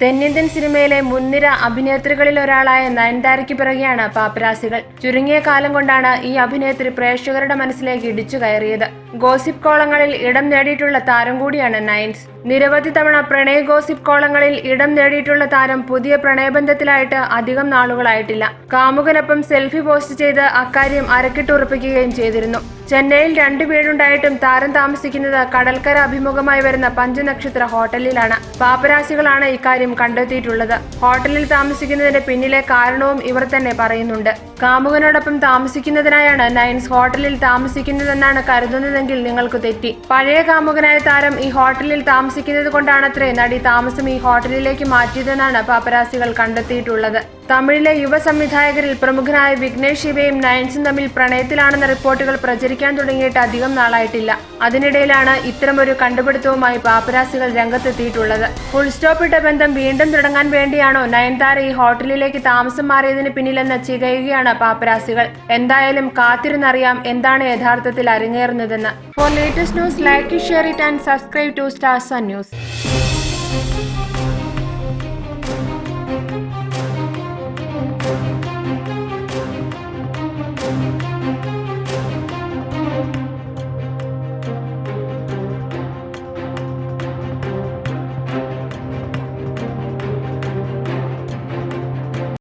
തെന്നിന്ത്യൻ സിനിമയിലെ മുൻനിര അഭിനേത്രികളിൽ ഒരാളായ നയൻതാരയ്ക്ക് പിറകെയാണ് പാപ്പരാസികൾ. ചുരുങ്ങിയ കാലം കൊണ്ടാണ് ഈ അഭിനേത്രി പ്രേക്ഷകരുടെ മനസ്സിലേക്ക് ഇടിച്ചു കയറിയത്. ഗോസിപ്പ് കോളങ്ങളിൽ ഇടം നേടിയിട്ടുള്ള താരം കൂടിയാണ് നയൻസ്. നിരവധി തവണ പ്രണയ ഗോസിപ്പ് കോളങ്ങളിൽ ഇടം നേടിയിട്ടുള്ള താരം പുതിയ പ്രണയബന്ധത്തിലായിട്ട് അധികം നാളുകളായിട്ടില്ല. കാമുകനൊപ്പം സെൽഫി പോസ്റ്റ് ചെയ്ത് അക്കാര്യം അരക്കിട്ടുറപ്പിക്കുകയും ചെയ്തിരുന്നു. ചെന്നൈയിൽ രണ്ട് വീടുണ്ടായിട്ടും താരം താമസിക്കുന്നത് കടൽക്കര അഭിമുഖമായി വരുന്ന പഞ്ചനക്ഷത്ര ഹോട്ടലിലാണ്. പാപ്പരാശികളാണ് ഇക്കാര്യം കണ്ടെത്തിയിട്ടുള്ളത്. ഹോട്ടലിൽ താമസിക്കുന്നതിന്റെ പിന്നിലെ കാരണവും ഇവർ തന്നെ പറയുന്നുണ്ട്. കാമുകനോടൊപ്പം താമസിക്കുന്നതിനായാണ് നയൻസ് ഹോട്ടലിൽ താമസിക്കുന്നതെന്നാണ് കരുതുന്നതെങ്കിൽ നിങ്ങൾക്ക് തെറ്റി. പഴയ കാമുകനായ താരം ഈ ഹോട്ടലിൽ താമസിക്കുന്നത് കൊണ്ടാണത്രേ നടി താമസം ഈ ഹോട്ടലിലേക്ക് മാറ്റിയതെന്നാണ് പാപ്പരാസികൾ കണ്ടെത്തിയിട്ടുള്ളത്. തമിഴിലെ യുവ സംവിധായകരിൽ പ്രമുഖനായ വിഘ്നേഷ് ശിവയും നയൻസും തമ്മിൽ പ്രണയത്തിലാണെന്ന റിപ്പോർട്ടുകൾ പ്രചരിക്കാൻ തുടങ്ങിയിട്ട് അധികം നാളായിട്ടില്ല. അതിനിടയിലാണ് ഇത്തരമൊരു കണ്ടുപിടുത്തവുമായി പാപ്പരാസികൾ രംഗത്തെത്തിയിട്ടുള്ളത്. ഫുൾ സ്റ്റോപ്പ് ഇട്ട ബന്ധം വീണ്ടും തുടങ്ങാൻ വേണ്ടിയാണോ നയൻതാര ഈ ഹോട്ടലിലേക്ക് താമസം മാറിയതിന് പിന്നിലെന്ന് ചികയുകയാണ് പാപ്പരാസികൾ. എന്തായാലും കാത്തിരുന്നറിയാം എന്താണ് യഥാർത്ഥത്തിൽ അരങ്ങേറുന്നതെന്ന്. For latest news like share it and subscribe to stars news